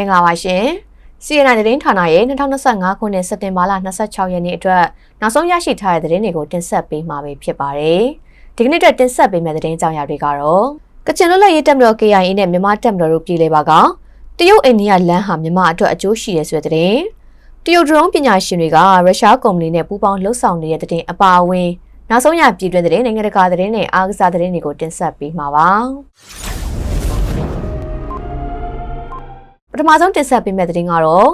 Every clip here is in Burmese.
င်္ဂလာပါရှင်။ CNN သတင်းဌာနရဲ့2025ခုနှစ်စက်တင်ဘာလ26ရက်နေ့အတွက်နောက်ဆုံးရရှိထားတဲ့သတင်းတွေကိုတင်ဆက်ပေးမှာဖြစ်ပါတယ်။ဒီကနေ့အတွက်တင်ဆက်ပေးမယ့်သတင်းကြောင်းရာတွေကတော့ကချင်လွတ်လပ်ရေးတပ်မတော် KIA နဲ့မြန်မာတပ်မတော်တို့ပြည်လဲပါကတရုတ်အိန္ဒိယလမ်းဟာမြန်မာအတွက်အကျိုးရှိရဆိုတဲ့သတင်းတရုတ်ဒရုန်းပညာရှင်တွေကရုရှားကုမ္ပဏီနဲ့ပူးပေါင်းလှုပ်ဆောင်နေတဲ့သတင်းအပါအဝင်နောက်ဆုံးရပြည်တွင်းသတင်းနိုင်ငံတကာသတင်းနဲ့အားကစားသတင်းတွေကိုတင်ဆက်ပေးမှာပါ။ ပထမဆုံးတင်ဆက်ပေးမယ့်သတင်းကတော့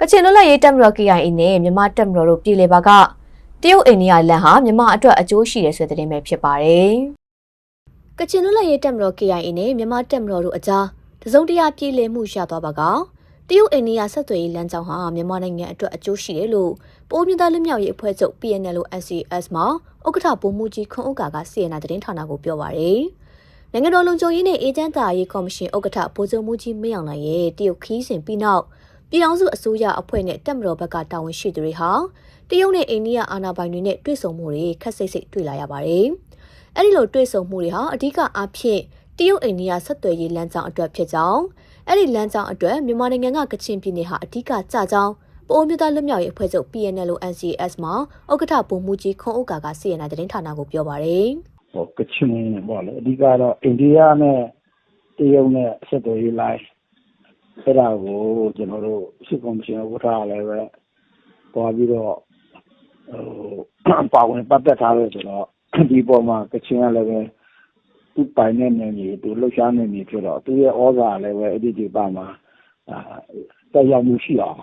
ကချင်လွတ်လပ်ရေးတပ်မတော် KIA နဲ့မြန်မာတပ်မတော်တို့ပြည်လေပါကတရုတ်အိန္ဒိယလန်ဟာမြန်မာအတွက်အကျိုးရှိတယ်ဆိုတဲ့သတင်းပဲဖြစ်ပါတယ်။ကချင်လွတ်လပ်ရေးတပ်မတော် KIA နဲ့မြန်မာတပ်မတော်တို့အကြားတစုံတရာပြည်လည်မှုရသွားပါကတရုတ်အိန္ဒိယဆက်သွယ်ရေးလမ်းကြောင်းဟာမြန်မာနိုင်ငံအတွက်အကျိုးရှိတယ်လို့ပိုးမြသားလူမျိုးရေးအဖွဲ့ချုပ် PNL NCS မှာဥက္ကဋ္ဌဗိုလ်မှူးကြီးခွန်ဥက္ကာကစီရင်နာသတင်းဌာနကိုပြောပါရယ်။ နိုင်ငံတော်လုံခြုံရေးနဲ့အေဂျင့်တာရေးကော်မရှင်ဥက္ကဋ္ဌဗိုလ်ချုပ်မှုကြီးမင်းအောင်လှိုင်ရဲ့တရုတ်ခီးစဉ်ပြီးနောက်ပြည်အောင်စုအစိုးရအဖွဲ့နဲ့တပ်မတော်ဘက်ကတာဝန်ရှိသူတွေဟာတရုတ်နဲ့အိန္ဒိယအာဏာပိုင်တွေနဲ့တွေ့ဆုံမှုတွေခက်စိတ်စိတ်တွေ့လာရပါတယ်။အဲဒီလိုတွေ့ဆုံမှုတွေဟာအဓိကအားဖြင့်တရုတ်အိန္ဒိယဆက်သွယ်ရေးလမ်းကြောင်းအတွက်ဖြစ်ကြောင်းအဲ့ဒီလမ်းကြောင်းအတွက်မြန်မာနိုင်ငံကကချင်ပြည်နယ်ဟာအဓိကကြကြောင်းပိုးမြသားလွတ်မြောက်ရေးအဖွဲ့ချုပ် PNL NCS မှာဥက္ကဋ္ဌဗိုလ်မှူးကြီးခွန်ဥက္ကာကစီရင်တဲ့သတင်းဌာနကိုပြောပါရယ်။ဟို ကချင်ပေါ့လေအဓိကတော့အိန္ဒိယနဲ့တရုတ်နဲ့ဆက်သွယ်ရေးလိုင်းအဲ့ဒါကိုကျွန်တော်တို့စစ်ကော်မရှင်ဥက္ကဋ္ဌလည်းပဲပေါ်ပြီးတော့ဟိုပါဝင်ပတ်သက်ထားလို့ဆိုတော့ဒီပေါ်မှာကချင်ကလည်းပဲသူ့ပိုင်တဲ့နယ်မြေသူလှုပ်ရှားနယ်မြေဖြစ်တော့သူရဲ့ဩဇာလည်းပဲအဲ့ဒီဒီပါမှာအာတက်ရောက်မှုရှိအောင်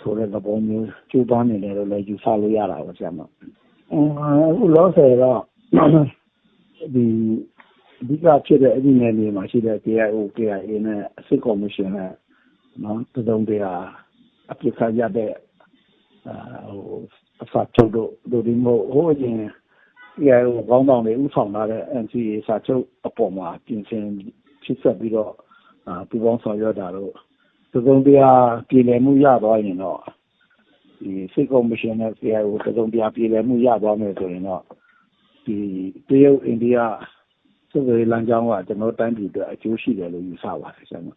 ဆိုတဲ့သဘောမျိုးကျူးပန်းနေတယ်လို့လည်းယူဆလို့ရတာပါဆရာမအခုလောဆယ်တော့ ဒီအဓိကဖြစ်တဲ့ အဲ့ဒီနယ်မြေမှာရှိတဲ့ KIO KIA နဲ့ စစ်ကော်မရှင်နဲ့နော်တစုံတရာ အပြစ်ခတ်ရတဲ့အာဟိုအဖတ်ချုပ်တို့ဒိုဒီမိုဟိုအရင် KIO ကောင်းဆောင်တွေဥဆောင်လာတဲ့ NCA စာချုပ်အပေါ်မှာ ပြင်ဆင်ဖြစ်ဆက်ပြီးတော့အာပူပေါင်းဆောင်ရွက်တာတို့ တစုံတရာ ပြည်လည်မှုရသွားရင်တော့ဒီစစ်ကော်မရှင်နဲ့ KIO တစုံတရာ ပြည်လည်မှုရသွားမယ်ဆိုရင်တော့ ဒီတရုတ်အိန္ဒိယဆက်သွယ်ရေးလမ်းကြောင်းကကျွန်တော်တိုင်းပြည်အတွက်အကျိုးရှိတယ်လို့ယူဆပါတယ်ဆရာမ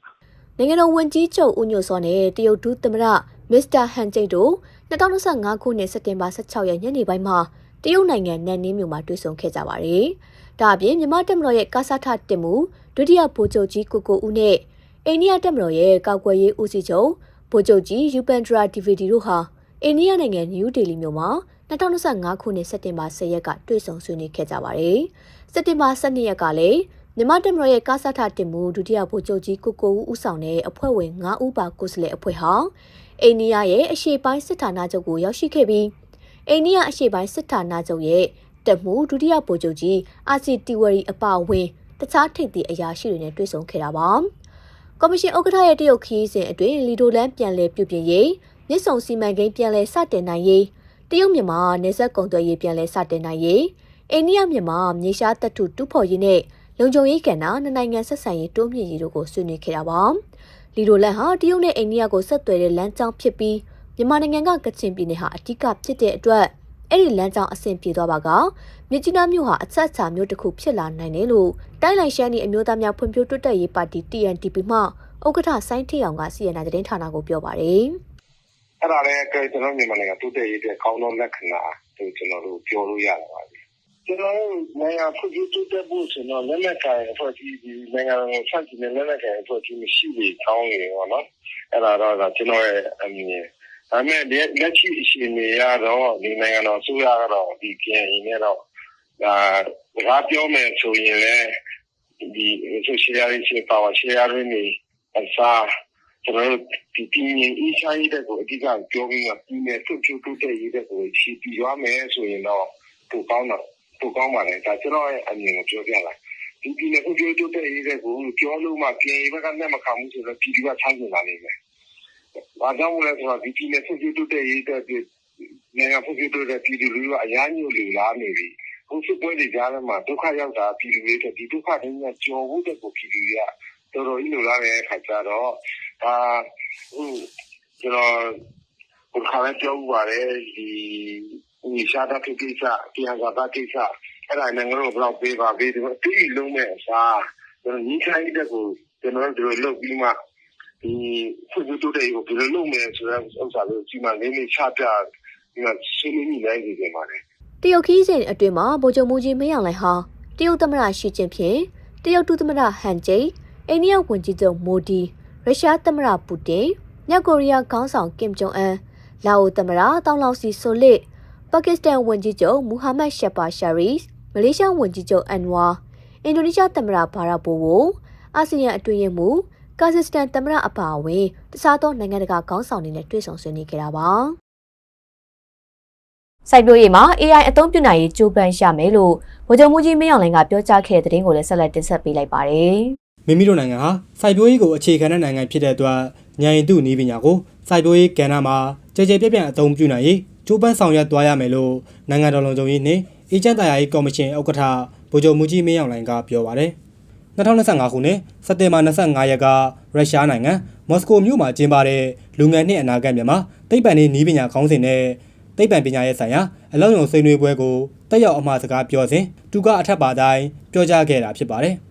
နိုင်ငံတော်ဝန်ကြီးချုပ်ဦးညိုစောနဲ့တရုတ်ဒုသမ္မတမစ္စတာဟန်ကျိတ်တို့2025ခုနှစ်စက်တင်ဘာ16ရက်ညနေပိုင်းမှာတရုတ်နိုင်ငံနန်နင်းမြို့မှာတွေ့ဆုံခဲ့ကြပါတယ်။ဒါအပြင်မြန်မာတပ်မတော်ရဲ့ကာဆာထတင်မှုဒုတိယဗိုလ်ချုပ်ကြီးကိုကိုဦးနဲ့အိန္ဒိယတပ်မတော်ရဲ့ကောက်ွယ်ရေးဦးစီးချုပ်ဗိုလ်ချုပ်ကြီးယူပန်ဒရာဒီဗီဒီတို့ဟာ အိန္ဒိယနိုင်ငံနယူးဒေလီမြို့မှာ2025ခုနှစ်စက်တင်ဘာ10ရက်ကတွေ့ဆုံဆွေးနွေးခဲ့ကြပါတယ်။စက်တင်ဘာ12ရက်ကလည်းမြန်မာတပ်မတော်ရဲ့ကာဆာထတင်မှုဒုတိယဗိုလ်ချုပ်ကြီးကိုကိုဦးဦးဆောင်တဲ့အဖွဲ့ဝင်9ဦးပါကိုယ်စားလှယ်အဖွဲ့ဟာအိန္ဒိယရဲ့အရှေ့ပိုင်းစစ်ဌာနချုပ်ကိုရောက်ရှိခဲ့ပြီးအိန္ဒိယအရှေ့ပိုင်းစစ်ဌာနချုပ်ရဲ့တပ်မှုဒုတိယဗိုလ်ချုပ်ကြီးအာစီတီဝရီအပါအဝင်တခြားထိပ်သီးအရာရှိတွေနဲ့တွေ့ဆုံခဲ့တာပါ။ကော်မရှင်ဥက္ကဋ္ဌရဲ့တရုတ်ခီးစဉ်အတွင်းလီဒိုလန်ပြန်လည်ပြုပြင်ရေး မြစ်ဆုံစီမံကိန်းပြန်လည်စတင်နိုင်ရေးတရုတ်မြန်မာနေဆက်ကုံသွယ်ရေးပြန်လည်စတင်နိုင်ရေးအိန္ဒိယမြန်မာမြေရှားတပ်ထုတူဖော်ရေးနဲ့လုံခြုံရေးကဏ္ဍနှစ်နိုင်ငံဆက်ဆံရေးတိုးမြင့်ရေးတို့ကိုဆွေးနွေးခဲ့တာပါလီဒိုလန်ဟာတရုတ်နဲ့အိန္ဒိယကိုဆက်သွယ်တဲ့လမ်းကြောင်းဖြစ်ပြီးမြန်မာနိုင်ငံကကချင်ပြည်နယ်ဟာအဓိကဖြစ်တဲ့အတွက်အဲ့ဒီလမ်းကြောင်းအဆင်ပြေသွားပါကမြကြီးနားမြို့ဟာအချက်အချာမြို့တစ်ခုဖြစ်လာနိုင်တယ်လို့တိုင်းလိုက်ရှမ်းဤအမျိုးသားများဖွံ့ဖြိုးတိုးတက်ရေးပါတီ TNDP မှဥက္ကဋ္ဌဆိုင်းထေအောင်ကစီရင်နာသတင်းဌာနကိုပြောပါတယ်။ အဲ့ဒါလည်း ကျွန်တော်မြန်မာနိုင်ငံ တိုးတက်ရေးအတွက် ကောင်းသောလက္ခဏာလို့ ကျွန်တော်တို့ ပြောလို့ရတာပါပဲကျွန်တော်တို့ နိုင်ငံဖွံ့ဖြိုးတိုးတက်ဖို့ဆိုတော့ လက်နက်ကိုင်အဖွဲ့အစည်းဒီနိုင်ငံကိုစတင်တဲ့ လက်နက်ကိုင်အဖွဲ့အစည်း မရှိလေကောင်းလေပေါ့နော် အဲ့ဒါတော့ ကျွန်တော်ရဲ့အမြင် ဒါပေမဲ့ လက်ရှိအရှင်နေရတော့ဒီနိုင်ငံတော်အစိုးရကတော့ဒီပြန်ရင်လည်းတော့ဒါဘာပြောမယ်ဆိုရင်လည်းဒီ social power sharing နေအစား ကျွန်တော်တို့ဒီပြည်ငင်အေးချမ်းရေးတဲ့ကိုအဓိကပြောပြီးတော့ပြည်နယ်ဆွတ်ချိုးတိုးတက်ရေးတဲ့ကိုရှင်းပြရမယ်ဆိုရင်တော့ပိုကောင်းတော့ပိုကောင်းပါလေဒါကျွန်တော်ရဲ့အမြင်ကိုပြောပြလိုက်ဒီပြည်နယ်ဆွတ်ချိုးတိုးတက်ရေးတဲ့ကိုပြောလို့မှပြည်ဘက်ကနဲ့မခံဘူးဆိုတော့ပြည်သူကချမ်းသာလာနေမယ်။ဘာကြောင့်လဲဆိုတော့ဒီပြည်နယ်ဆွတ်ချိုးတိုးတက်ရေးတဲ့နိုင်ငံဖွံ့ဖြိုးတိုးတက်ပြည်သူလူထုကအများကြီးလူလာနေပြီ။ဘုစစ်ပွဲတွေကြားထဲမှာဒုက္ခရောက်တာပြည်သူတွေတဲ့ဒီဒုက္ခတွေကကြော်ဖို့တဲ့ကိုပြည်သူတွေက တော်တော်ကြီးလိုလာတဲ့အခါကျတော့ဒါဟိုကျွန်တော်ဘုခါလည်းပြောဥပါတယ်ဒီဒီရှားတာကိစ္စပြန်ကာတာကိစ္စအဲ့ဒါနဲ့ငါတို့ဘယ်တော့ပေးပါပေးတယ်အတိလုံးမဲ့အစားကျွန်တော်ညီခိုင်းတဲ့ကိုကျွန်တော်တို့လုပ်ပြီးမှဒီဒီဖွံ့ဖြိုးတိုးတက်ရေးကိုဘယ်လိုလုပ်မလဲဆိုတဲ့ဥစ္စာလေးကိုဒီမှာလေးလေးချပြဒီမှာရှင်းလင်းနေနိုင်နေတယ်ပါတယ်တရုတ်ခီးစဉ်အတွင်းမှာဗိုလ်ချုပ်မူကြီးမင်းအောင်လှိုင်ဟာတရုတ်သမ္မတရှီကျင်းဖျင်တရုတ်ဒုသမ္မတဟန်ကျိန် အိန္ဒိယဝန်ကြီးချုပ်မိုဒီရုရှားသမ္မတပူတင်မြောက်ကိုရီးယားခေါင်းဆောင်ကင်ဂျုံအန်လာအိုသမ္မတတောင်လောင်စီဆိုလစ်ပါကစ္စတန်ဝန်ကြီးချုပ်မူဟာမက်ရှက်ပါရှာရီစ်မလေးရှားဝန်ကြီးချုပ်အန်ဝါအင်ဒိုနီးရှားသမ္မတဘာရာဘိုဝိုအာဆီယံအတွင်းရေးမှူးကာဇက်စတန်သမ္မတအပါအဝင်တခြားသောနိုင်ငံတကာခေါင်းဆောင်တွေနဲ့တွေ့ဆုံဆွေးနွေးခဲ့တာပါစိုက်ပျိုးရေးမှာ AI အသုံးပြုနိုင်ရေးကြိုးပမ်းရမယ်လို့ဗိုလ်ချုပ်မှုကြီးမင်းအောင်လှိုင်ကပြောကြားခဲ့တဲ့သတင်းကိုလည်းဆက်လက်တင်ဆက်ပေးလိုက်ပါတယ်။ မိမိတို့နိုင်ငံဟာစိုက်ပျိုးရေးကိုအခြေခံတဲ့နိုင်ငံဖြစ်တဲ့အတွက်ဉာဏ်ရည်တုနည်းပညာကိုစိုက်ပျိုးရေးကဏ္ဍမှာကြည်ကြဲပြန့်ပြန့်အသုံးပြုနိုင်ရေးကြိုးပမ်းဆောင်ရွက်သွားရမယ်လို့နိုင်ငံတော်လုံခြုံရေးနှင့်အေဂျင့်တရားရေးကော်မရှင်ဥက္ကဋ္ဌဗိုလ်ချုပ်မှုကြီးမင်းအောင်လှိုင်ကပြောပါတယ်။2025ခုနှစ်စက်တင်ဘာ25ရက်ကရုရှားနိုင်ငံမော်စကိုမြို့မှာကျင်းပတဲ့လူငယ်နှစ်အနာဂတ်မြန်မာသိပ္ပံနည်းပညာခေါင်းစဉ်နဲ့သိပ္ပံပညာရေးဆိုင်ရာအလုံးစုံဆွေးနွေးပွဲကိုတက်ရောက်အမှာစကားပြောစဉ်သူကအထက်ပါတိုင်းပြောကြားခဲ့တာဖြစ်ပါတယ်။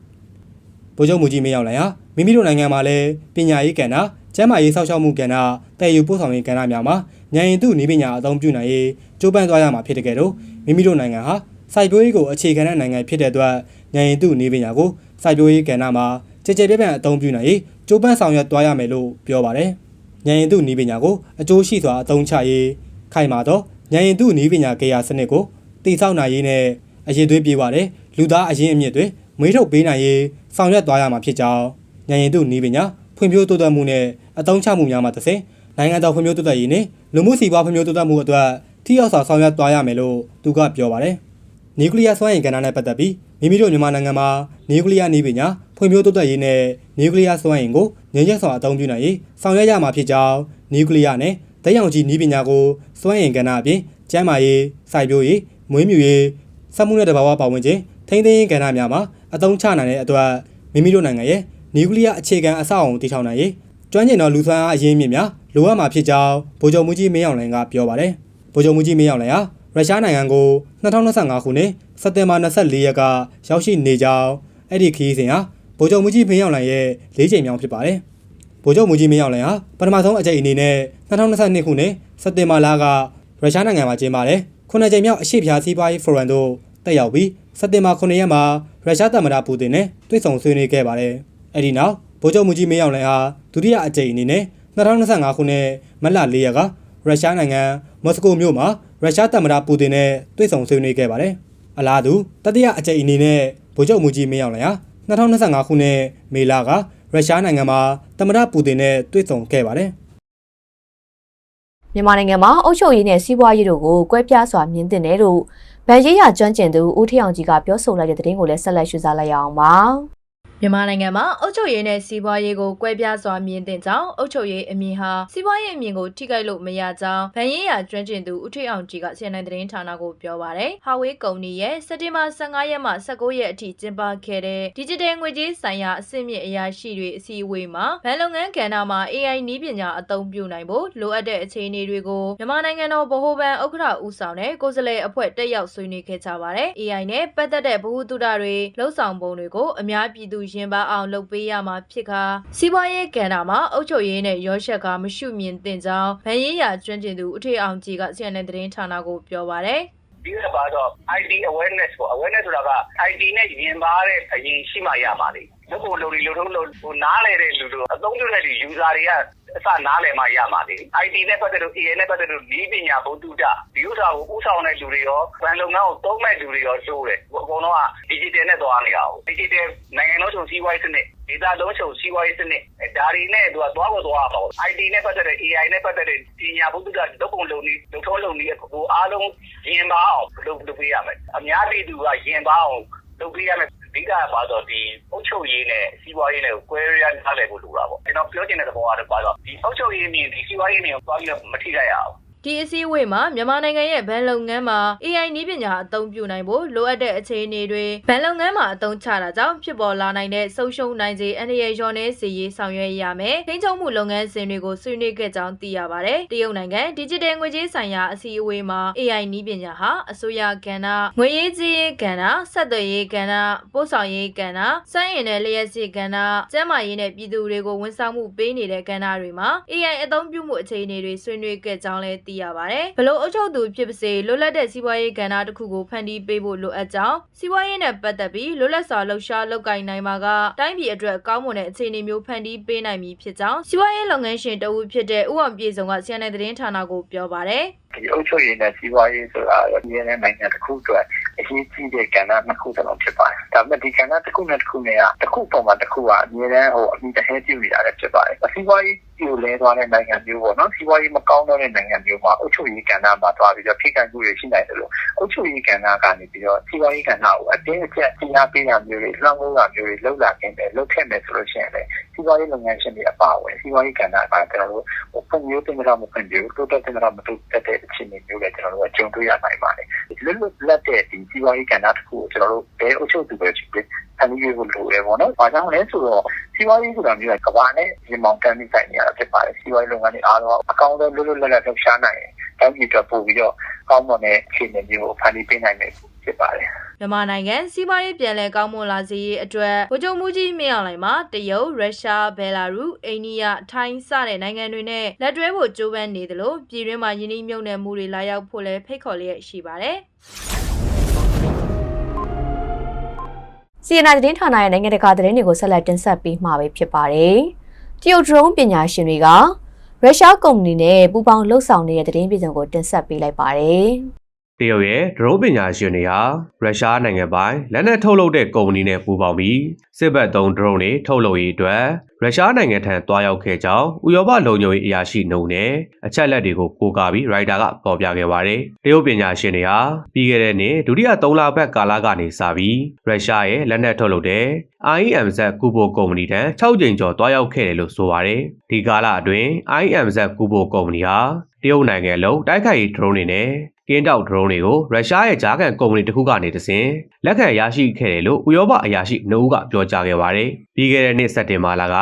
ဗိုလ်ချုပ်မူကြီးမင်းအောင်လှိုင်ဟာမိမိတို့နိုင်ငံမှာလည်းပညာရေးကဏ္ဍ၊ကျန်းမာရေးစောင့်ရှောက်မှုကဏ္ဍ၊တည်ယူပို့ဆောင်ရေးကဏ္ဍများမှာဉာဏ်ရည်တုနည်းပညာအသုံးပြုနိုင်ရေးကြိုးပမ်းသွားရမှာဖြစ်တဲ့ကဲ့သို့မိမိတို့နိုင်ငံဟာစိုက်ပျိုးရေးကိုအခြေခံတဲ့နိုင်ငံဖြစ်တဲ့အတွက်ဉာဏ်ရည်တုနည်းပညာကိုစိုက်ပျိုးရေးကဏ္ဍမှာကြည်ကြဲပြန့်ပြန့်အသုံးပြုနိုင်ရေးကြိုးပမ်းဆောင်ရွက်သွားရမယ်လို့ပြောပါတယ်။ဉာဏ်ရည်တုနည်းပညာကိုအကျိုးရှိစွာအသုံးချရေးခိုင်မာသောဉာဏ်ရည်တုနည်းပညာကေယာစနစ်ကိုတည်ဆောက်နိုင်ရေးနဲ့အရေးသွေးပြေးပါတယ်လူသားအရင်းအမြစ်တွေမွေးထုတ်ပေးနိုင်ရေး ဆောင်ရွက်သွားရမှာဖြစ်ကြောင်းဉာဏ်ရည်တုနည်းပညာဖွံ့ဖြိုးတိုးတက်မှုနဲ့အသုံးချမှုများမှာတစ်ဆင့်နိုင်ငံတော်ဖွံ့ဖြိုးတိုးတက်ရေးနဲ့လူမှုစီးပွားဖွံ့ဖြိုးတိုးတက်မှုအတွက်ထိရောက်စွာဆောင်ရွက်သွားရမယ်လို့သူကပြောပါတယ်။နျူကလ িয়ার စွမ်းအင်ကဏ္ဍနဲ့ပတ်သက်ပြီးမိမိတို့မြန်မာနိုင်ငံမှာနျူကလ িয়ার နည်းပညာဖွံ့ဖြိုးတိုးတက်ရေးနဲ့နျူကလ িয়ার စွမ်းအင်ကိုငြိမ်းချမ်းစွာအသုံးပြုနိုင်ရေးဆောင်ရွက်ရမှာဖြစ်ကြောင်းနျူကလ িয়ার နဲ့တရောင်ကြီးနည်းပညာကိုစွမ်းအင်ကဏ္ဍအပြင်ကျန်းမာရေးစိုက်ပျိုးရေးမွေးမြူရေးစက်မှုနဲ့တဘာဝပတ်ဝန်းကျင်ထိန်းသိမ်းရေးကဏ္ဍများမှာ အသုံးချနိုင်တဲ့အတွက်မိမိတို့နိုင်ငံရဲ့နျူကလ িয়ার အခြေခံအဆောက်အအုံတည်ထောင်နိုင်ရေးကျွမ်းကျင်သောလူစွမ်းအားအရင်းအမြစ်များလိုအပ်မှာဖြစ်ကြောင်းဗိုလ်ချုပ်မှုကြီးမင်းအောင်လှိုင်ကပြောပါတယ်။ဗိုလ်ချုပ်မှုကြီးမင်းအောင်လှိုင်ဟာရုရှားနိုင်ငံကို2025ခုနှစ်စက်တင်ဘာ24ရက်ကရောက်ရှိနေကြောင်းအဲ့ဒီခရီးစဉ်ဟာဗိုလ်ချုပ်မှုကြီးမင်းအောင်လှိုင်ရဲ့၄ချိန်မြောက်ဖြစ်ပါတယ်။ဗိုလ်ချုပ်မှုကြီးမင်းအောင်လှိုင်ဟာပထမဆုံးအကြိမ်အနေနဲ့2022ခုနှစ်စက်တင်ဘာလကရုရှားနိုင်ငံမှာကျင်းပတဲ့ခုနှစ်ကြိမ်မြောက်အရှိဖြာစီးပွားရေးဖိုရမ်တို့တက်ရောက်ပြီး စက်တင်ဘာ9ရက်မှာရုရှားသမ္မတပူတင်နဲ့တွေ့ဆုံဆွေးနွေးခဲ့ပါတယ်။အဲဒီနောက်ဗိုလ်ချုပ်မှုကြီးမင်းအောင်လှိုင်ဟာဒုတိယအကြိမ်အနေနဲ့2025ခုနှစ်မတ်လ4ရက်ကရုရှားနိုင်ငံမော်စကိုမြို့မှာရုရှားသမ္မတပူတင်နဲ့တွေ့ဆုံဆွေးနွေးခဲ့ပါတယ်။အလားတူတတိယအကြိမ်အနေနဲ့ဗိုလ်ချုပ်မှုကြီးမင်းအောင်လှိုင်ဟာ2025ခုနှစ်မေလကရုရှားနိုင်ငံမှာသမ္မတပူတင်နဲ့တွေ့ဆုံခဲ့ပါတယ်။မြန်မာနိုင်ငံမှာအုပ်ချုပ်ရေးနဲ့စီးပွားရေးတို့ကိုကွဲပြားစွာမြင်တင်တယ်လို့ ဗန်ရေးရကျွမ်းကျင်သူဦးထီအောင်ကြီးကပြောဆိုလိုက်တဲ့သတင်းကိုလည်းဆက်လက်ရှုစားလိုက်ရအောင်ပါ။ မြန်မာနိုင်ငံမှာအုပ်ချုပ်ရေးနဲ့စီးပွားရေးကိုကွဲပြားစွာမြင်တင်ကြောင်းအုပ်ချုပ်ရေးအမြင်ဟာစီးပွားရေးအမြင်ကိုထိခိုက်လို့မရကြောင်းဗန်ရေးရကျွမ်းကျင်သူဦးထွေအောင်ကြီးက CNN သတင်းဌာနကိုပြောပါရယ်။ဟာဝေးကုမ္ပဏီရဲ့စက်တင်ဘာ15ရက်မှ19ရက်အထိကျင်းပခဲ့တဲ့ Digital ငွေကြေးဆိုင်ရာအဆင့်မြင့်အရာရှိတွေအစည်းအဝေးမှာဘဏ်လုပ်ငန်းကဏ္ဍမှာ AI နည်းပညာအသုံးပြုနိုင်ဖို့လိုအပ်တဲ့အခြေအနေတွေကိုမြန်မာနိုင်ငံတော်ဗဟိုဘဏ်ဥက္ကဋ္ဌဦးဆောင်တဲ့ကိုယ်စားလှယ်အဖွဲ့တက်ရောက်ဆွေးနွေးခဲ့ကြပါတယ်။ AI နဲ့ပတ်သက်တဲ့ဗဟုသုတတွေလှုပ်ဆောင်ပုံတွေကိုအများပြည်သူရင်ပါအောင်လုပ်ပေးရမှာဖြစ်ကာစီးပွားရေးကဏ္ဍမှာအုပ်ချုပ်ရေးနဲ့ရောရှက်ကမရှုမြင်သင့်ကြောင်းဗန်ရေးရာကျွမ်းကျင်သူဦးထေအောင်ကြီးက CNN သတင်းဌာနကိုပြောပါရယ်ပြီးတော့ပါတော့ IT awareness ပေါ့ awareness ဆိုတာက IT နဲ့ရင်ပါတဲ့အရင်ရှိမှရမှာလေလုပ်ဖို့လုပ်ပြီးလုပ်ထုံးလုပ်ဟိုနားလဲတဲ့လူတို့အသုံးပြုတဲ့လူ user တွေက အစနားလဲမှရမှာလေ IT နဲ့ပတ်သက်လို့ AI နဲ့ပတ်သက်လို့ဤပညာဘုဒ္ဓတာဒီဥစ္စာကိုဥဆောင်တဲ့လူတွေရောဗန်လုပ်ငန်းကိုသုံးမဲ့လူတွေရောတိုးတယ်အကုန်လုံးက digital နဲ့သွားနေတာကို digital နိုင်ငံလုံးချုပ်စီးပွားရေးစနစ်ဒေတာလုံးချုပ်စီးပွားရေးစနစ်ဒါတွေနဲ့သူကသွားဖို့သွားပါဘူး IT နဲ့ပတ်သက်တဲ့ AI နဲ့ပတ်သက်တဲ့ပညာဘုဒ္ဓတာလုပ်ပုံလုပ်နည်းလုပ်ထုံးလုပ်နည်းဟိုအားလုံးရင်ပါအောင်လုပ်လုပ်ပေးရမယ်အများပြည်သူကရင်ပါအောင်လုပ်ပေးရမယ်အ ဓိကပါတော့ဒီအုပ်ချုပ်ရေးနဲ့ စီးပွားရေးနဲ့ကို ကွဲရထားတယ်ဖို့ လိုတာပေါ့ ကျွန်တော်ပြောချင်တဲ့ သဘောကတော့ပါတော့ဒီအုပ်ချုပ်ရေးမြင်ဒီစီးပွားရေးမြင်ကို သွားပြီးတော့ မထိခိုက်ရအောင် ဒီအစည်းအဝေးမှာမြန်မာနိုင်ငံရဲ့ဘဏ်လုပ်ငန်းမှာ AI နည်းပညာအသုံးပြုနိုင်ဖို့လိုအပ်တဲ့အခြေအနေတွေဘဏ်လုပ်ငန်းမှာအသုံးချတာကြောင့်ဖြစ်ပေါ်လာနိုင်တဲ့ဆုံးရှုံးနိုင်စေအန္တရာယ်လျော့နည်းစေရေးဆောင်ရွက်ရမယ်။ထိန်းချုပ်မှုလုပ်ငန်းစဉ်တွေကိုဆွေးနွေးခဲ့ကြောင်းသိရပါတယ်။တရုတ်နိုင်ငံ Digital ငွေကြေးဆိုင်ရာအစည်းအဝေးမှာ AI နည်းပညာဟာအစိုးရကဏ္ဍငွေရေးကြေးရေးကဏ္ဍဆက်သွယ်ရေးကဏ္ဍပို့ဆောင်ရေးကဏ္ဍစမ်းရင်နဲ့လျှက်စစ်ကဏ္ဍကျန်းမာရေးနဲ့ပြည်သူတွေကိုဝန်ဆောင်မှုပေးနေတဲ့ကဏ္ဍတွေမှာ AI အသုံးပြုမှုအခြေအနေတွေဆွေးနွေးခဲ့ကြောင်းလည်းသိရပါတယ်။ဘလို့အုပ်ချုပ်သူဖြစ်ပါစေလွတ်လပ်တဲ့စီးပွားရေးကဏ္ဍတစ်ခုကိုဖန်တီးပေးဖို့လိုအပ်ကြောင်းစီးပွားရေးနဲ့ပတ်သက်ပြီးလွတ်လပ်စွာလှုပ်ရှားလုပ်ကိုင်နိုင်မှာကတိုင်းပြည်အတွက်ကောင်းမွန်တဲ့အခြေအနေမျိုးဖန်တီးပေးနိုင်မည်ဖြစ်ကြောင်းစီးပွားရေးလုပ်ငန်းရှင်တဦးဖြစ်တဲ့ဦးအောင်ပြေဆုံးက CNN သတင်းဌာနကိုပြောပါတယ်။ဒီအုပ်ချုပ်ရေးနဲ့စီးပွားရေးဆိုတာရင်းတဲ့နိုင်ငံတစ်ခုအတွက်အရေးကြီးတဲ့ကဏ္ဍနှစ်ခုသလုံးဖြစ်ပါတယ်။ဒါပေမဲ့ဒီကဏ္ဍတစ်ခုနဲ့တစ်ခုနဲ့ကတစ်ခုပေါ်မှာတစ်ခုကအမြဲတမ်းဟိုအမိတဟဲပြုနေတာလည်းဖြစ်ပါတယ်။စီးပွားရေး ပြိုလဲသွားတဲ့နိုင်ငံမျိုးပေါ့နော်။စီးပွားရေးမကောင်းတော့တဲ့နိုင်ငံမျိုးမှာအုပ်ချုပ်ရေးကဏ္ဍမှာသွားပြီးတော့ဖိခိုက်မှုတွေရှိနိုင်တယ်လို့အုပ်ချုပ်ရေးကဏ္ဍကနေပြီးတော့စီးပွားရေးကဏ္ဍကိုအတင်းအကျပ်ကြီးညာပေးတာမျိုးတွေလွှမ်းမိုးတာမျိုးတွေလုပ်လာခြင်းပဲလုပ်ခဲ့မယ်ဆိုလို့ရှိရင်လည်းစီးပွားရေးလုပ်ငန်းရှင်တွေအပါအဝင်စီးပွားရေးကဏ္ဍကကျွန်တော်တို့ဟိုဖွံ့ဖြိုးတင်ကြမဖွံ့ဖြိုးတိုးတက်တင်ကြမတိုးတက်တဲ့အခြေအနေမျိုးလည်းကျွန်တော်တို့ကြုံတွေ့ရနိုင်ပါတယ်လွတ်လွတ်လပ်တဲ့ဒီစီးပွားရေးကဏ္ဍတစ်ခုကိုကျွန်တော်တို့ဘယ်အုပ်ချုပ်သူပဲဖြစ်ဖြစ် အနည်းငယ်ကိုလိုတယ်ပေါ့နော်။ဘာကြောင့်လဲဆိုတော့စီးပွားရေးဆိုတာမျိုးကကဘာနဲ့ဒီမောင်တန်းနေဆိုင်နေရတာဖြစ်ပါတယ်။စီးပွားရေးလုပ်ငန်းတွေအားလုံးအကောင်းဆုံးလွတ်လွတ်လပ်လပ်လှုပ်ရှားနိုင်ရင်တိုင်းပြည်အတွက်ပို့ပြီးတော့ကောင်းမွန်တဲ့အခြေအနေမျိုးကိုဖန်တီးပေးနိုင်မယ်ဖြစ်ပါတယ်။မြန်မာနိုင်ငံစီးပွားရေးပြည်လဲကောင်းမွန်လာစေရေးအတွက်ဗိုလ်ချုပ်မှုကြီးမင်းအောင်လှိုင်မှာတရုတ်ရုရှားဘယ်လာရုအိန္ဒိယထိုင်းစတဲ့နိုင်ငံတွေနဲ့လက်တွဲဖို့ကြိုးပမ်းနေသလိုပြည်တွင်းမှာယင်းနှိမ့်မြုပ်နှံမှုတွေလာရောက်ဖို့လည်းဖိတ်ခေါ်လျက်ရှိပါတယ်။ CNN သတင်းဌာနရဲ့နိုင်ငံတကာသတင်းတွေကိုဆက်လက်တင်ဆက်ပေးမှာပဲဖြစ်ပါတယ်။တရုတ်ဒရုန်းပညာရှင်တွေကရုရှားကုမ္ပဏီနဲ့ပူးပေါင်းလှုပ်ဆောင်နေတဲ့သတင်းပြည်စုံကိုတင်ဆက်ပေးလိုက်ပါတယ်။ တရုတ်ရဲ့ဒရုန်းပညာရှင်တွေဟာရုရှားနိုင်ငံပိုင်လက်နက်ထုတ်လုပ်တဲ့ကုမ္ပဏီနဲ့ပူးပေါင်းပြီးစစ်ဘက်သုံးဒရုန်းတွေထုတ်လုပ်ရေးအတွက်ရုရှားနိုင်ငံထံတွားရောက်ခဲ့ကြောင်းဥရောပလုံခြုံရေးအရာရှိနှုတ်နဲ့အချက်လက်တွေကိုကိုးကားပြီးရိုက်တာကဖော်ပြခဲ့ပါတယ်။တရုတ်ပညာရှင်တွေဟာပြီးခဲ့တဲ့နှစ်ဒုတိယ3လပတ်ကာလကနေစပြီးရုရှားရဲ့လက်နက်ထုတ်လုပ်တဲ့ IMZ ကူဘိုကုမ္ပဏီထံ6ကြိမ်ကျော်တွားရောက်ခဲ့တယ်လို့ဆိုပါတယ်။ဒီကာလအတွင်း IMZ ကူဘိုကုမ္ပဏီဟာတရုတ်နိုင်ငံလုံးတိုက်ခိုက်ရေးဒရုန်းတွေနဲ့ ကင်းတောက်ဒရုန်းတွေကိုရုရှားရဲ့ဂျားကန်ကုမ္ပဏီတစ်ခုကနေတဆင့်လက်ခံရရှိခဲ့တယ်လို့ဥရောပအရာရှိနှုတ်ကပြောကြားခဲ့ပါတယ်။ပြီးခဲ့တဲ့နှစ်စက်တင်ဘာလက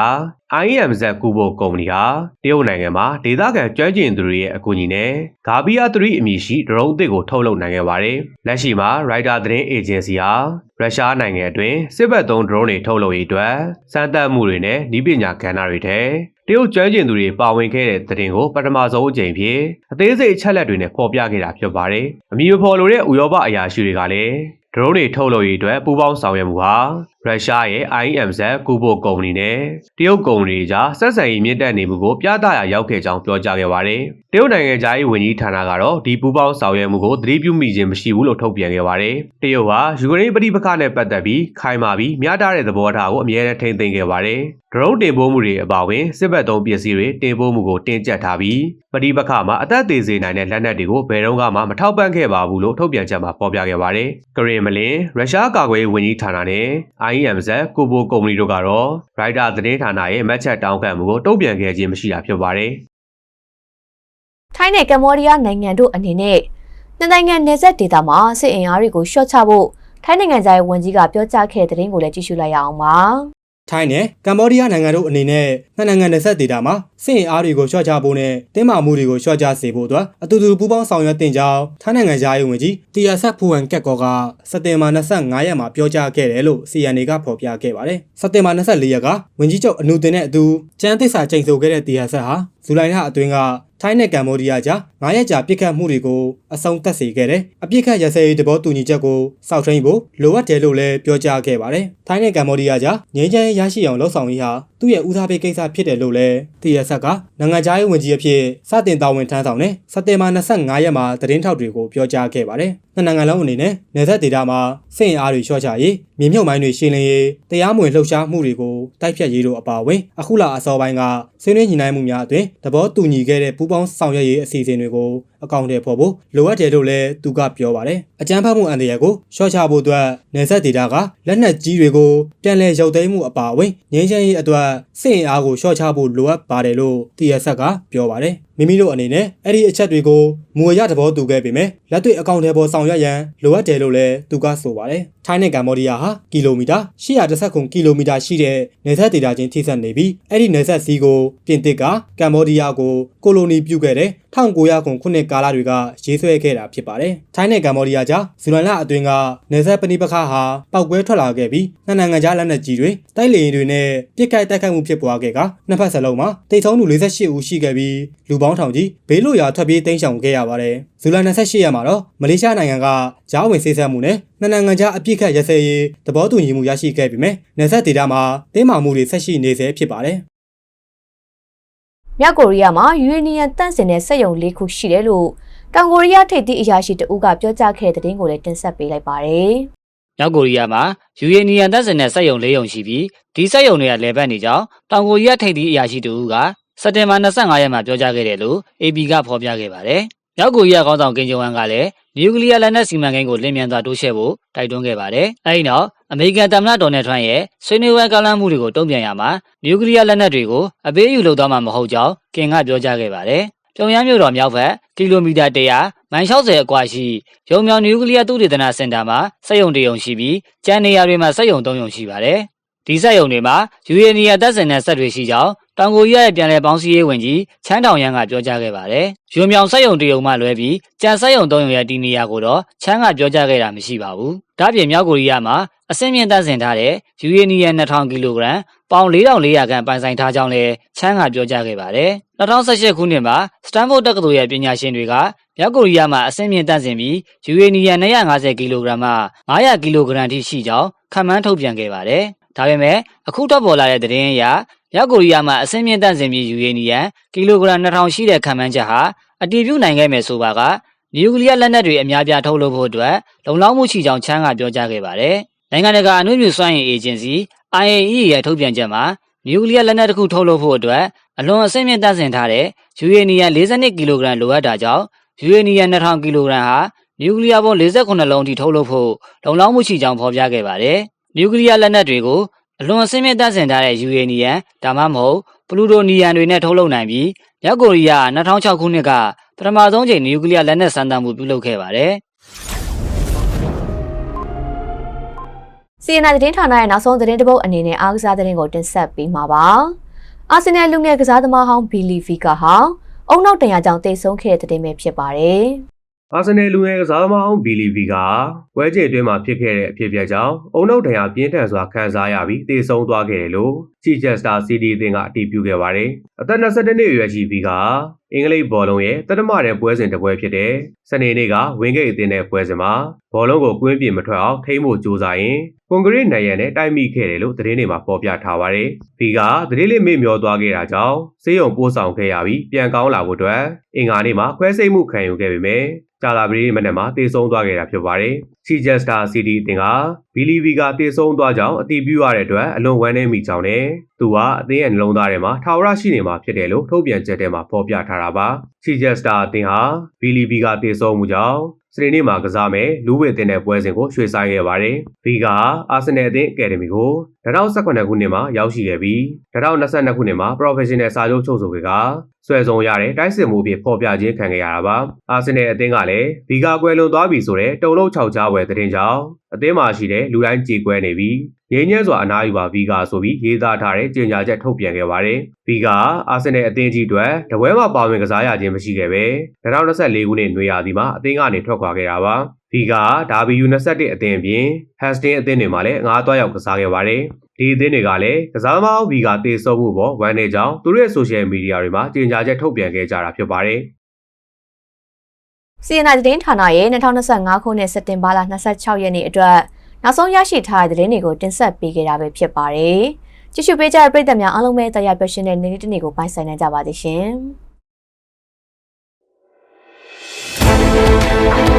IMZ ကူဘိုကုမ္ပဏီဟာတရုတ်နိုင်ငံမှာဒေသခံကျွမ်းကျင်သူတွေရဲ့အကူအညီနဲ့ဂါဘီယာ3အမည်ရှိဒရုန်းအသစ်ကိုထုတ်လုပ်နိုင်ခဲ့ပါတယ်။လက်ရှိမှာ Reuters သတင်းအေဂျင်စီဟာရုရှားနိုင်ငံအတွင်းစစ်ဘက်သုံးဒရုန်းတွေထုတ်လုပ်ရေးအတွက်စမ်းသပ်မှုတွေနဲ့နည်းပညာကဏ္ဍတွေထဲ တရုတ်ကျွမ်းကျင်သူတွေပါဝင်ခဲ့တဲ့သတင်းကိုပထမဆုံးအကြိမ်ဖြစ်အသေးစိတ်အချက်လက်တွေနဲ့ဖော်ပြခဲ့တာဖြစ်ပါတယ်။အမည်မဖော်လိုတဲ့ဥရောပအရာရှိတွေကလည်းဒရုန်းတွေထုတ်လုပ်ရေးအတွက်ပူးပေါင်းဆောင်ရွက်မှုဟာ ရုရှားရဲ့ IMZ ကူဘိုကုမ္ပဏီနဲ့တရုတ်ကုမ္ပဏီကြားဆက်ဆံရေးမြင့်တက်နေမှုကိုပြသရာရောက်ခဲ့ကြောင်းပြောကြားခဲ့ပါတယ်။တရုတ်နိုင်ငံသားရေးဝန်ကြီးဌာနကတော့ဒီပူးပေါင်းဆောင်ရွက်မှုကိုသတိပြုမိခြင်းမရှိဘူးလို့ထုတ်ပြန်ခဲ့ပါတယ်။တရုတ်ဟာယူကရိန်းပဋိပက္ခနဲ့ပတ်သက်ပြီးခိုင်မာပြီးမျှတတဲ့သဘောထားကိုအမြဲတမ်းထိန်းသိမ်းခဲ့ပါတယ်။ဒရုန်းတင်ပို့မှုတွေအပါအဝင်စစ်ဘက်သုံးပစ္စည်းတွေတင်ပို့မှုကိုတင်ကြပ်ထားပြီးပဋိပက္ခမှာအသက်သေးစေနိုင်တဲ့လက်နက်တွေကိုဘယ်တော့မှမထောက်ပံ့ခဲ့ပါဘူးလို့ထုတ်ပြန်ချက်မှာဖော်ပြခဲ့ပါတယ်။ကရင်မလင်ရုရှားကာကွယ်ရေးဝန်ကြီးဌာနနဲ့ IMZ ကိုဘိုကုမ္ပဏီတို့ကတော့ရိုက်တာသတင်းဌာနရဲ့မှတ်ချက်တောင်းခံမှုကိုတုံ့ပြန်ခဲ့ခြင်းမရှိတာဖြစ်ပါတယ်။ထိုင်းနဲ့ကမ္ဘောဒီးယားနိုင်ငံတို့အနေနဲ့နှစ်နိုင်ငံနယ်စပ်ဒေသမှာစစ်အင်အားတွေကိုရှော့ချဖို့ထိုင်းနိုင်ငံသားရဲ့ဝန်ကြီးကပြောကြားခဲ့တဲ့သတင်းကိုလည်းကြည့်ရှုလိုက်ရအောင်ပါ။ ထိုင်းနဲ့ကမ္ဘောဒီးယားနိုင်ငံတို့အနေနဲ့နှစ်နိုင်ငံနယ်စပ်ဒေသမှာစစ်အင်အားတွေကိုလျှော့ချဖို့နဲ့တင်းမာမှုတွေကိုလျှော့ချစေဖို့အတွက်အတူတူပူးပေါင်းဆောင်ရွက်တင်ကြောင်းထိုင်းနိုင်ငံသားရေးဝန်ကြီးတီယာဆက်ဖူဝမ်ကက်ကောကစက်တင်ဘာ25ရက်မှာပြောကြားခဲ့တယ်လို့ CNA ကဖော်ပြခဲ့ပါတယ်။စက်တင်ဘာ24ရက်ကဝန်ကြီးချုပ်အနုတင်နဲ့အတူကျန်းသစ္စာချိန်ဆိုခဲ့တဲ့တီယာဆက်ဟာဇူလိုင်လအတွင်းက ထိုင်းနဲ့ကမ္ဘောဒီးယားကြား9ရက်ကြာပြစ်ခတ်မှုတွေကိုအဆုံးသတ်စေခဲ့တယ်။အပြစ်ခတ်ရစဲရေးတဘောတူညီချက်ကိုစောက်ထိန်ဖို့လိုအပ်တယ်လို့လည်းပြောကြားခဲ့ပါတယ်။ထိုင်းနဲ့ကမ္ဘောဒီးယားကြားငြိမ်းချမ်းရေးရရှိအောင်လှုံ့ဆော်ရေးဟာသူ့ရဲ့ဦးစားပေးကိစ္စဖြစ်တယ်လို့လည်းတီရဆက်ကနိုင်ငံခြားရေးဝန်ကြီးအဖြစ်စတင်တာဝန်ထမ်းဆောင်တဲ့စက်တင်ဘာ25ရက်မှာသတင်းထောက်တွေကိုပြောကြားခဲ့ပါတယ်။နှစ်နိုင်ငံလုံးအနေနဲ့နယ်စပ်ဒေသမှာစစ်အင်အားတွေလျှော့ချရေးမြေမြုပ်မိုင်းတွေရှင်းလင်းရေးတရားမဝင်လှုပ်ရှားမှုတွေကိုတိုက်ဖြတ်ရေးတို့အပါအဝင်အခုလအစောပိုင်းကဆွေးနွေးညှိနှိုင်းမှုများအတွင်သဘောတူညီခဲ့တဲ့ပူးပေါင်းဆောင်ရွက်ရေးအစီအစဉ်တွေကိုအကောင့်တွေဖော်ဖို့လိုအပ်တယ်လို့လည်းသူကပြောပါတယ်။အကြမ်းဖက်မှုအန်တရာယ်ကိုရှော့ချဖို့အတွက်နယ်စပ်ဒေသကလက်နက်ကြီးတွေကိုပြန်လည်ရုပ်သိမ်းမှုအပါအဝင်ငြိမ်းချမ်းရေးအတွက်စစ်အင်အားကိုရှော့ချဖို့လိုအပ်ပါတယ်လို့တီရဆက်ကပြောပါတယ်။ မိမိတို့အနေနဲ့အဲ့ဒီအချက်တွေကိုမူအရသဘောတူခဲ့ပေမဲ့လက်တွေ့အကောင့်ထဲပေါ်ဆောင်ရွက်ရန်လိုအပ်တယ်လို့လည်းသူကဆိုပါတယ်။ထိုင်းနဲ့ကမ္ဘောဒီးယားဟာကီလိုမီတာ819ကီလိုမီတာရှိတဲ့နယ်စပ်ဒေသချင်းထိစပ်နေပြီးအဲ့ဒီနယ်စပ်စီးကိုပြင်သစ်ကကမ္ဘောဒီးယားကို ကိုလိုနီပြုခဲ့တဲ့1900ခုနှစ်ကာလတွေကရေးဆွဲခဲ့တာဖြစ်ပါတယ်။ထိုင်းနဲ့ကမ္ဘောဒီးယားကြားဇူလိုင်လအတွင်းကနယ်စပ်ပဏိပခါဟာပောက်ကွဲထွက်လာခဲ့ပြီးနှစ်နိုင်ငံကြားလက်နက်ကြီးတွေတိုက်လေယာဉ်တွေနဲ့ပြစ်ခတ်တိုက်ခိုက်မှုဖြစ်ပွားခဲ့ကနှစ်ဖက်စလုံးမှာတိတ်ဆုံးသူ48ဦးရှိခဲ့ပြီးလူပေါင်းထောင်ကြီးဘေးလွတ်ရာထွက်ပြေးတိမ်းရှောင်ခဲ့ရပါတယ်။ဇူလိုင်28ရက်မှာတော့မလေးရှားနိုင်ငံကကြားဝင်ဆေးဆပ်မှုနဲ့နှစ်နိုင်ငံကြားအပြစ်ခတ်ရစဲရေးသဘောတူညီမှုရရှိခဲ့ပေမဲ့နယ်စပ်ဒေသမှာတင်းမာမှုတွေဆက်ရှိနေဆဲဖြစ်ပါတယ်။ မြောက်ကိုရီးယားမှာယူရေနီယံတန့်စင်တဲ့စက်ရုံ၄ခုရှိတယ်လို့တောင်ကိုရီးယားထိပ်သီးအရာရှိတဦးကပြောကြားခဲ့တဲ့သတင်းကိုလည်းတင်ဆက်ပေးလိုက်ပါတယ်။မြောက်ကိုရီးယားမှာယူရေနီယံတပ်စင်တဲ့စက်ရုံ၄ရုံရှိပြီးဒီစက်ရုံတွေကလဲပတ်နေကြောင်းတောင်ကိုရီးယားထိပ်သီးအရာရှိတူကစက်တင်ဘာ25ရက်မှာပြောကြားခဲ့တယ်လို့ AP ကဖော်ပြခဲ့ပါတယ်။မြောက်ကိုရီးယားခေါင်းဆောင်ကင်ဂျုံဝမ်ကလည်းနျူကလ িয়ার လက်နက်စီမံကိန်းကိုလင်းမြန်စွာတိုးချဲ့ဖို့တိုက်တွန်းခဲ့ပါတယ်။အဲဒီနောက် အမေရိကန်သမ္မတဒေါ်နယ်ထရန့်ရဲ့ဆွေးနွေးပွဲကာလမှုတွေကိုတုံ့ပြန်ရမှာနျူကလ িয়ার လက်နက်တွေကိုအပေးအယူလုပ်သွားမှာမဟုတ်ကြောင်းကင်ကပြောကြားခဲ့ပါတယ်။ပြုံယမ်းမြို့တော်မြောက်ဘက်ကီလိုမီတာ100မိုင်60အကွာရှိရုံမြောင်နျူကလ িয়ার သုတေသနစင်တာမှာစက်ရုံတရုံရှိပြီးကျန်နေရာတွေမှာစက်ရုံ၃ရုံရှိပါတယ်။ ဒီစက်ရုံတွေမှာယူရေနီယာတပ်စင်တဲ့စက်တွေရှိကြောင်းတောင်ကိုရီးယားရဲ့ပြည်내ပေါင်းစည်းရေးဝန်ကြီးချမ်းတောင်ရန်ကပြောကြားခဲ့ပါတယ်။ရုံမြောင်စက်ရုံတရုံမှလွဲပြီးကျန်စက်ရုံ၃ရုံရဲ့ဒီနေရာကိုတော့ချမ်းကပြောကြားခဲ့တာမရှိပါဘူး။ဒါ့ပြင်မြောက်ကိုရီးယားမှာအဆင့်မြင့်တပ်ဆင်ထားတဲ့ယူရေနီယံ2000ကီလိုဂရမ်ပေါင်4400ခန့်ပိုင်ဆိုင်ထားကြောင်းလည်းချမ်းကပြောကြားခဲ့ပါတယ်။2018ခုနှစ်မှာစတန်ဖို့တက္ကသိုလ်ရဲ့ပညာရှင်တွေကမြောက်ကိုရီးယားမှာအဆင့်မြင့်တပ်ဆင်ပြီးယူရေနီယံ250ကီလိုဂရမ်မှ900ကီလိုဂရမ်ထိရှိကြောင်းခန့်မှန်းထုတ်ပြန်ခဲ့ပါတယ်။ ဒါပေမဲ့အခုထွက်ပေါ်လာတဲ့သတင်းအရမြောက်ကိုရီးယားမှာအဆင့်မြင့်တပ်ဆင်ပြီးယူရေနီယံကီလိုဂရမ်2000ရှိတဲ့ခန့်မှန်းချက်ဟာအတည်ပြုနိုင်ခဲ့မယ်ဆိုပါကနျူကလ িয়ার လက်နက်တွေအများပြားထုတ်လုပ်ဖို့အတွက်လုံလောက်မှုရှိကြောင်းချမ်းကပြောကြားခဲ့ပါတယ်။နိုင်ငံတကာအမှုမြူစွမ်းအင်အေဂျင်စီ IAEA ရဲ့ထုတ်ပြန်ချက်မှာနျူကလ িয়ার လက်နက်တစ်ခုထုတ်လုပ်ဖို့အတွက်အလွန်အဆင့်မြင့်တပ်ဆင်ထားတဲ့ယူရေနီယံ42ကီလိုဂရမ်လိုအပ်တာကြောင့်ယူရေနီယံ2000ကီလိုဂရမ်ဟာနျူကလ িয়ার ပုံ48လုံးအထိထုတ်လုပ်ဖို့လုံလောက်မှုရှိကြောင်းဖော်ပြခဲ့ပါတယ်။ နျူကလ িয়ার လက်နက်တွေကိုအလွန်အဆင့်မြင့်တပ်ဆင်ထားတဲ့ယူရေနီယံဒါမှမဟုတ်ပလူတိုနီယံတွေနဲ့ထုတ်လုပ်နိုင်ပြီးမြောက်ကိုရီးယား2006ခုနှစ်ကပထမဆုံးချိန်နျူကလ িয়ার လက်နက်စမ်းသပ်မှုပြုလုပ်ခဲ့ပါတယ်။ စီအန်သတင်းဌာနရဲ့နောက်ဆုံးသတင်းတစ်ပုဒ်အနေနဲ့အားကစားသတင်းကိုတင်ဆက်ပေးမှာပါ။အာဆင်နယ်လူငယ်ကစားသမားဟောင်းဘီလီဗီကာဟာအုံနောက်တရာကြောင့်တိတ်ဆုံးခဲ့တဲ့သတင်းပဲဖြစ်ပါတယ်။ အာဆင်နယ်လူငယ်ကစားသမားအောင်ဘီလီဗီကဝဲကျဲအတွင်းမှာဖြစ်ခဲ့တဲ့အဖြစ်အပျက်ကြောင့်အုံနောက်ဒဏ်ရာပြင်းထန်စွာခံစားရပြီးတေဆုံးသွားခဲ့တယ်လို့ ချီချက်စတာစီဒီအသင်းကအတည်ပြုခဲ့ပါတယ်။အသက်22နှစ်အရွယ်ရှိဗီကအင်္ဂလိပ်ဘောလုံးရဲ့တတမတဲ့ပွဲစဉ်တစ်ပွဲဖြစ်တဲ့စနေနေ့ကဝင်းဂိတ်အသင်းနဲ့ပွဲစဉ်မှာဘောလုံးကိုကွင်းပြင်မထွက်အောင်ထိမ့်ဖို့ကြိုးစားရင်ကွန်ကရစ်နိုင်ရန်နဲ့တိုက်မိခဲ့တယ်လို့သတင်းတွေမှာဖော်ပြထားပါတယ်။ဗီကသတင်းလေးမေ့မျောသွားခဲ့တာကြောင့်စေးရုံပို့ဆောင်ခဲ့ရပြီးပြန်ကောင်းလာဖို့အတွက်အင်္ဂါနေ့မှာခွဲစိတ်မှုခံယူခဲ့ပေမဲ့ကြာလာပြီးမနေ့မှာတေဆုံးသွားခဲ့တာဖြစ်ပါတယ်။ Chichester City အသင်းက ဘီလီဗီကတေဆုံးသွားကြောင်းအတည်ပြုရတဲ့အတွက်အလွန်ဝမ်းနည်းမိကြောင်းနဲ့သူကအသင်းရဲ့နှလုံးသားထဲမှာထာဝရရှိနေမှာဖြစ်တယ်လို့ထုတ်ပြန်ချက်ထဲမှာဖော်ပြထားတာပါ။ Chichester အသင်းဟာဘီလီဗီကတေဆုံးမှုကြောင့်စနေနေ့မှာကစားမယ်လူဝေတင်တဲ့ပွဲစဉ်ကိုရွှေ့ဆိုင်းခဲ့ပါတယ်။ဗီကအာဆင်နယ်အသင်းအကယ်ဒမီကို2018ခုနှစ်မှာရောက်ရှိခဲ့ပြီး2022ခုနှစ်မှာ Professional စာချုပ်ချုပ်ဆိုခဲ့ကဆွဲဆုံးရတဲ့တိုက်စစ်မှုအဖြစ်ဖော်ပြခြင်းခံခဲ့ရတာပါ။အာဆင်နယ်အသင်းကလည်းဗီကာကွယ်လွန်သွားပြီဆိုတဲ့တုံလုံး6ကြားဝယ်သတင်းကြောင့် အသင်းမှာရှိတဲ့လူတိုင်းကြေကွဲနေပြီးငြိမ်းချမ်းစွာအနားယူပါဗီကာဆိုပြီးရေးသားထားတဲ့ကြေညာချက်ထုတ်ပြန်ခဲ့ပါတယ်။ဗီကာအာဆင်နယ်အသင်းကြီးအတွက်တပွဲမှာပါဝင်ကစားရခြင်းမရှိခဲ့ပဲ2024ခုနှစ်နွေရာသီမှာအသင်းကနေထွက်ခွာခဲ့တာပါ။ဗီကာဒါဘီယူ21အသင်းအပြင်ဟက်စတင်းအသင်းတွေမှာလည်းငားသွားရောက်ကစားခဲ့ပါတယ်။ဒီအသင်းတွေကလည်းကစားသမားဗီကာတေဆုံးမှုပေါ်ဝမ်းနေကြောင်းသူတို့ရဲ့ဆိုရှယ်မီဒီယာတွေမှာကြေညာချက်ထုတ်ပြန်ခဲ့ကြတာဖြစ်ပါတယ်။ CNI သတင်းဌာနရဲ့2025ခုနှစ်စက်တင်ဘာလ26ရက်နေ့အတွက်နောက်ဆုံးရရှိထားတဲ့သတင်းတွေကိုတင်ဆက်ပေးခဲ့တာပဲဖြစ်ပါတယ်။ကြည့်ရှုပေးကြတဲ့ပရိသတ်များအားလုံးပဲတရားပြရှင်တဲ့နေ့တစ်နေ့ကိုပိုင်ဆိုင်နိုင်ကြပါသေးရှင်။